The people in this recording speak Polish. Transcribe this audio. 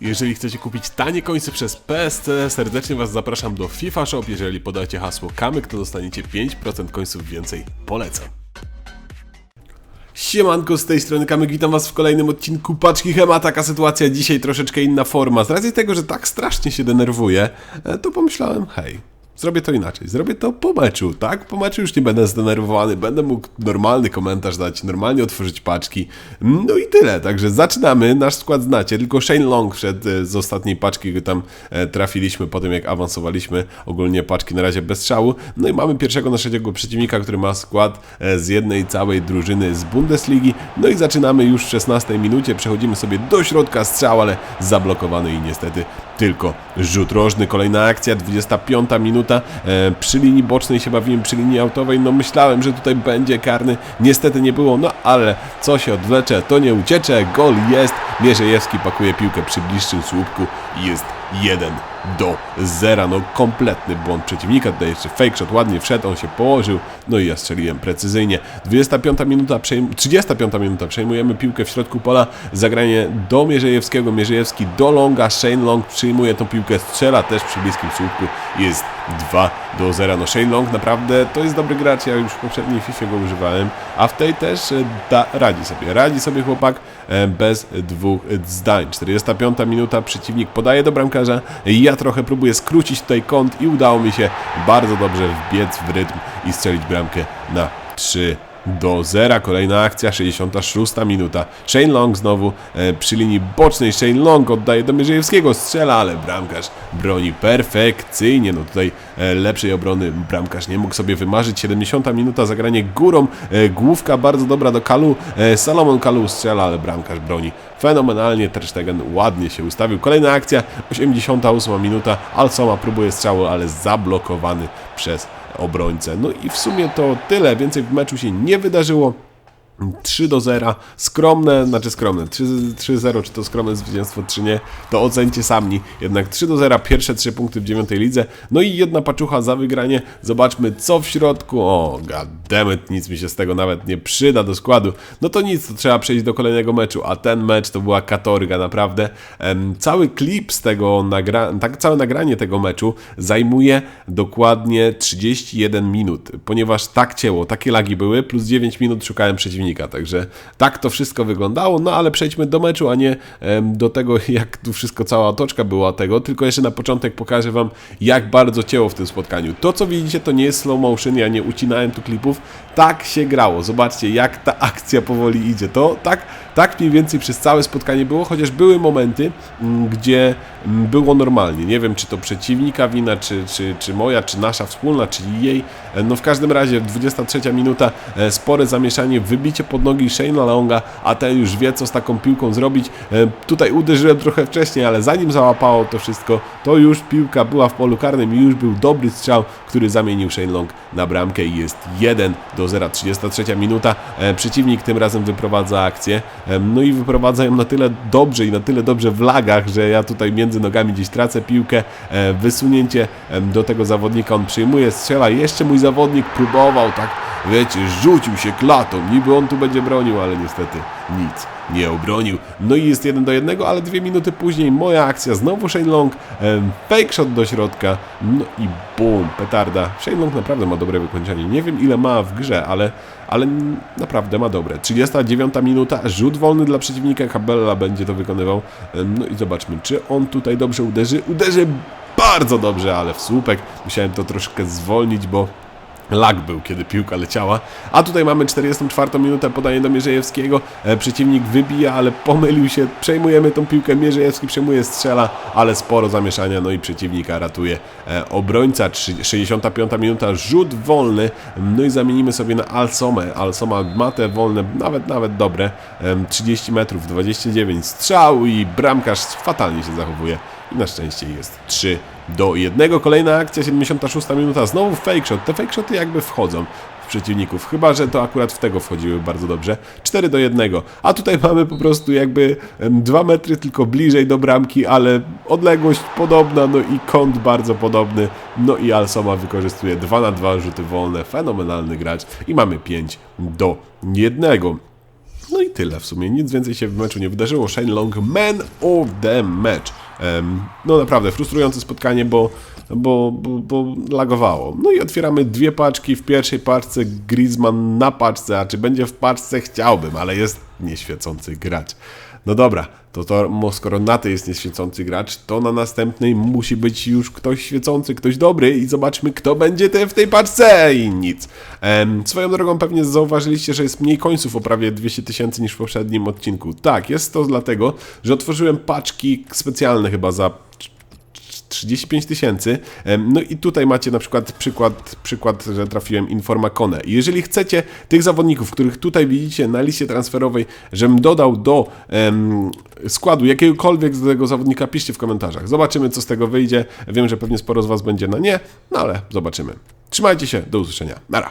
Jeżeli chcecie kupić tanie końce przez PSC, serdecznie Was zapraszam do FIFA Shop. Jeżeli podacie hasło kamyk, to dostaniecie 5% końców więcej. Polecam. Siemanko, z tej strony Kamyk, witam was w kolejnym odcinku Paczki Hema. Taka sytuacja, dzisiaj troszeczkę inna forma. Z racji tego, że tak strasznie się denerwuję, e, to pomyślałem, hej, zrobię to inaczej. Zrobię to po meczu, tak? Po meczu już nie będę zdenerwowany, będę mógł normalny komentarz dać, normalnie otworzyć paczki. No i tyle, także zaczynamy. Nasz skład znacie, tylko Shane Long wszedł e, z ostatniej paczki, go tam e, trafiliśmy po tym, jak awansowaliśmy. Ogólnie paczki na razie bez strzału. No i mamy pierwszego naszego przeciwnika, który ma skład e, z jednej całej drużyny z Bundesligi. No i zaczynamy już w 16 minucie, przechodzimy sobie do środka strzał, ale zablokowany i niestety tylko rzut rożny. Kolejna akcja, 25 minuta. E, przy linii bocznej się bawiłem, przy linii autowej. No myślałem, że tutaj będzie karny. Niestety nie było, no ale co się odwlecze, to nie uciecze. Gol jest. Mierzejewski pakuje piłkę przy bliższym słupku i jest 1 do 0. No kompletny błąd przeciwnika. Tutaj jeszcze fake shot ładnie wszedł, on się położył. No i ja strzeliłem precyzyjnie. 25 minuta, przejm 35 minuta, przejmujemy piłkę w środku pola. Zagranie do Mierzejewskiego. Mierzejewski do Longa. Shane Long przyjmuje tą piłkę, strzela też przy bliskim słupku. Jest 2 do 0. No Shane Long naprawdę to jest dobry gracz. Ja już w poprzedniej FIFA go używałem, a w tej też e, da, radzi sobie. Radzi sobie chłopak e, bez dwóch zdań. 45 minuta, przeciwnik podaje do bramkarza. Ja trochę próbuję skrócić tutaj kąt i udało mi się bardzo dobrze wbiec w rytm i strzelić bramkę na 3 do zera. Kolejna akcja, 66 minuta. Shane Long znowu e, przy linii bocznej. Shane Long oddaje do Mierzejewskiego, strzela, ale bramkarz broni perfekcyjnie. No tutaj e, lepszej obrony bramkarz nie mógł sobie wymarzyć. 70 minuta, zagranie górą. E, główka bardzo dobra do Kalu. E, Salomon Kalu strzela, ale bramkarz broni fenomenalnie. Ter Stegen ładnie się ustawił. Kolejna akcja, 88 minuta. Alsoma próbuje strzału, ale zablokowany przez obrońcę. No i w sumie to tyle. Więcej w meczu się nie wydarzyło. 3 do 0, skromne, znaczy skromne, 3-0, czy to skromne zwycięstwo, czy nie, to ocencie sami. Jednak 3 do 0, pierwsze 3 punkty w dziewiątej lidze, no i jedna paczucha za wygranie. Zobaczmy co w środku. O, goddammit, nic mi się z tego nawet nie przyda do składu. No to nic, to trzeba przejść do kolejnego meczu, a ten mecz to była katorga, naprawdę. Em, cały klip z tego, nagra tak całe nagranie tego meczu zajmuje dokładnie 31 minut, ponieważ tak cięło, takie lagi były, plus 9 minut szukałem przeciwnika Także tak to wszystko wyglądało, no ale przejdźmy do meczu, a nie do tego, jak tu wszystko, cała otoczka była tego. Tylko jeszcze na początek pokażę Wam, jak bardzo cięło w tym spotkaniu. To, co widzicie, to nie jest slow motion, ja nie ucinałem tu klipów. Tak się grało. Zobaczcie, jak ta akcja powoli idzie. To tak, tak mniej więcej przez całe spotkanie było, chociaż były momenty, m, gdzie m, było normalnie. Nie wiem, czy to przeciwnika wina, czy, czy, czy moja, czy nasza wspólna, czyli jej. E, No w każdym razie 23 minuta, e, spore zamieszanie, wybicie pod nogi Shane'a Longa, a ten już wie, co z taką piłką zrobić. E, Tutaj uderzyłem trochę wcześniej, ale zanim załapało to wszystko, to już piłka była w polu karnym i już był dobry strzał, który zamienił Shane Long na bramkę i jest 1 do 0. 33 minuta. E, Przeciwnik tym razem wyprowadza akcję. E, No i wyprowadza ją na tyle dobrze i na tyle dobrze w lagach, że ja tutaj między nogami gdzieś tracę piłkę. Wysunięcie do tego zawodnika, on przyjmuje, strzela. Jeszcze mój zawodnik próbował, tak wiecie, rzucił się klatą. Niby on tu będzie bronił, ale niestety nic nie obronił. No i jest jeden do jednego, ale dwie minuty później moja akcja, znowu Shane Long, fake shot do środka, no i bum, petarda. Shane Long naprawdę ma dobre wykończenie. Nie wiem ile ma w grze, ale, ale naprawdę ma dobre. 39 minuta, rzut wolny dla przeciwnika, Cabella będzie to wykonywał. No i zobaczmy, czy on tutaj dobrze uderzy. Uderzy bardzo dobrze, ale w słupek. Musiałem to troszkę zwolnić, bo Lag był, kiedy piłka leciała. A tutaj mamy 44 minutę, podanie do Mierzejewskiego. E, przeciwnik wybija, ale pomylił się. Przejmujemy tą piłkę. Mierzejewski przejmuje, strzela, ale sporo zamieszania. No i przeciwnika ratuje e, obrońca. Trzy- 65 minuta, rzut wolny. No i zamienimy sobie na Alsomę. Alsoma ma te wolne, nawet, nawet dobre. Em, 30 metrów, 29 strzał i bramkarz fatalnie się zachowuje. I na szczęście jest 3 do 1. Kolejna akcja, 76 minuta, znowu fake shot. Te fake shoty jakby wchodzą w przeciwników, chyba że to akurat w tego wchodziły bardzo dobrze. 4 do 1. A tutaj mamy po prostu jakby 2 metry tylko bliżej do bramki, ale odległość podobna, no i kąt bardzo podobny. No i Alsoma wykorzystuje 2 na 2 rzuty wolne. Fenomenalny gracz i mamy 5 do 1. No No i tyle w sumie, nic więcej się w meczu nie wydarzyło. Shane Long, man of the match. No naprawdę, frustrujące spotkanie, bo, bo, bo, bo lagowało. No i otwieramy dwie paczki. W pierwszej paczce Griezmann na paczce, a czy będzie w paczce chciałbym, ale jest nieświecący gracz. No dobra, to, to skoro na tej jest nieświecący gracz, to na następnej musi być już ktoś świecący, ktoś dobry i zobaczmy, kto będzie te w tej paczce i nic. Em, swoją drogą pewnie zauważyliście, że jest mniej końców o prawie 200 tysięcy niż w poprzednim odcinku. Tak, jest to dlatego, że otworzyłem paczki specjalne chyba za 35 tysięcy. No i tutaj macie na przykład przykład, przykład, że trafiłem Informakone. I jeżeli chcecie tych zawodników, których tutaj widzicie na liście transferowej, żebym dodał do em, składu jakiegokolwiek z tego zawodnika, piszcie w komentarzach. Zobaczymy, co z tego wyjdzie. Wiem, że pewnie sporo z Was będzie na nie, no ale zobaczymy. Trzymajcie się, do usłyszenia. Nara.